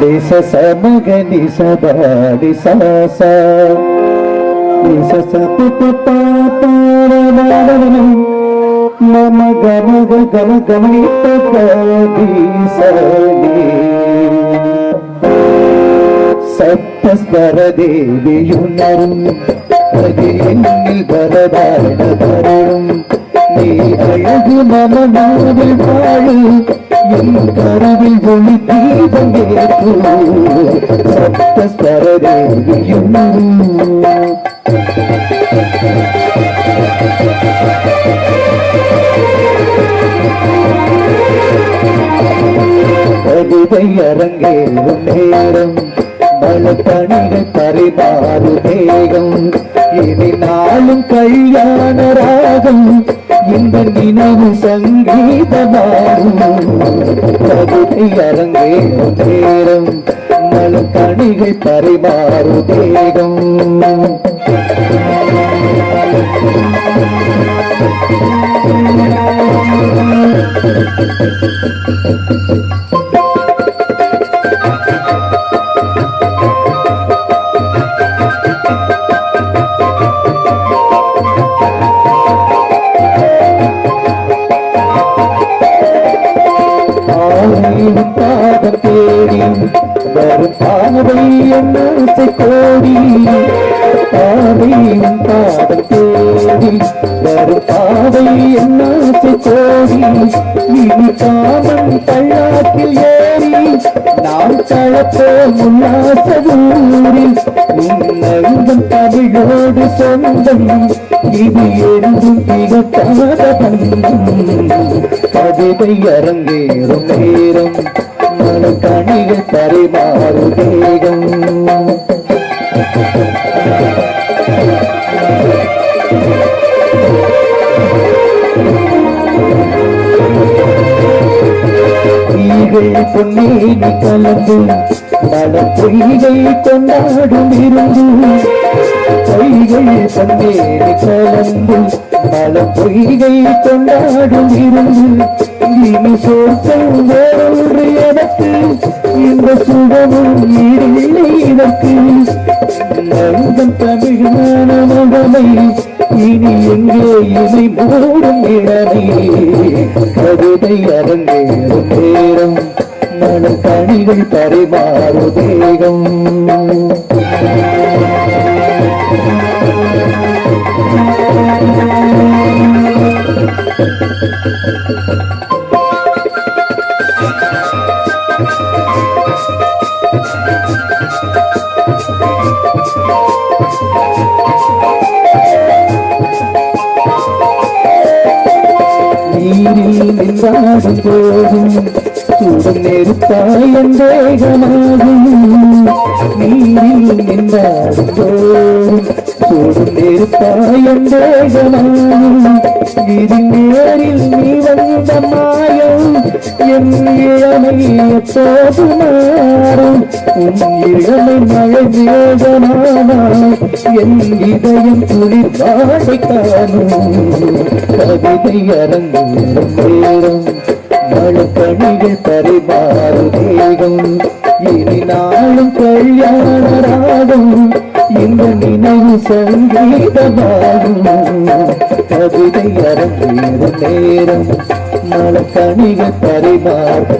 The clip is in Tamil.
దేశ సమగని సదాడి సాస దేశ మమ గమగ గమ గమనిత దీసని సప్తస్వర దేవియునరు அழகு என்னில் பரதாரண நீ அழகு மனமாவில் வாழும் என் கருவில் ஒளி தீபங்கேற்று சப்த நேரம். மலப்பணிகள் பரிமாறு தேகம். இனி நாளும் கல்யாண ராகம். இந்த நினைவு சங்கீதமாகும். பகுதி அரங்கேறும் நேரம். மலப்பணிகள் பரிமாறு தேகம். Thank you. பாதம் தேடி வரும் பாவை என்னத்தை கோடி பாவையின் பாதம் தேடி வரும் பாவை என்னத்தை கோடி இனி காமன் பள்ளாக்கில் ஏறி நாம் தழப்போம் உல்லாசதூரில் உன்னங்கம் தமிழோடு சொந்தம். இது எழுதும் திகட்டாத பந்தம் கவிதை அரங்கேறும் நேரம் மனக்கணிக பரிமாறு தேகம் ஈகை கலந்து பல பொய்கை கொண்டாடும் இருந்து பொய்கை பொன்னேனி கலந்து பல பொய்கை கொண்டாடும் இருந்து இனி சொற்கள் வேறொன்று எனக்கு இந்த சுகமும் ஈடில்லை இதற்கு. நந்தம் தமிழான மகனை இனி எங்கே இதை மூடும் இளமை கவிதை அரங்கேறும் நேரம் மனக்கணிகள் பரிமாறு தேகம். நீரில் நின்றாடும் போதும் சுடும் நெருப்பாய் என் தேகமாகும். நெருப்பாய் என் நீ வந்த மாயம் என் இளமை எப்போது மாறும் உன் இளமை மழை வேகமானாய் என் இதயம் குளிர் வாடை காணும் கவிதை அரங்கும் நேரம் சங்கீதமாகும் கவிதை அரங்கேறும் நேரம் மலக்கணிகள் பரிமாறு